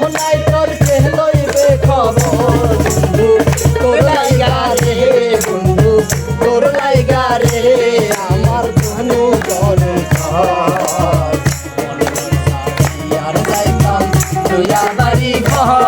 মোহনায় তোর কে লইবে খবর? তোর লাইগা রে বন্ধু, তোর লাইগা রে আমার ধনু জন আর যাইতাম, তুই বাড়ি ঘর।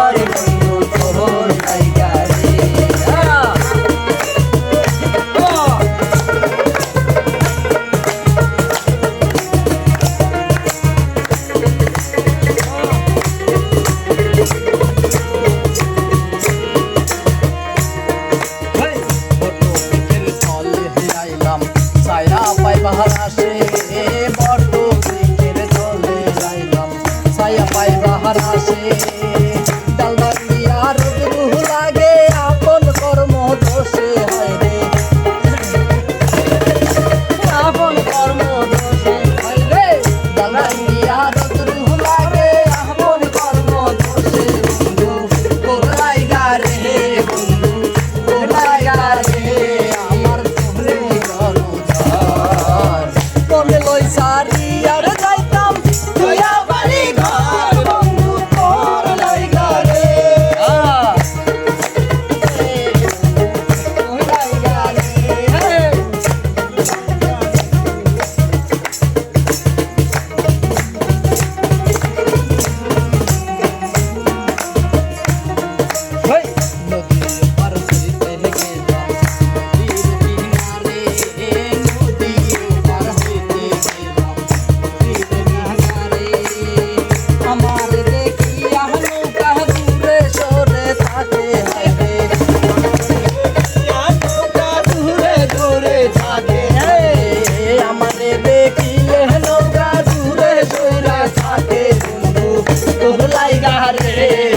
I say রে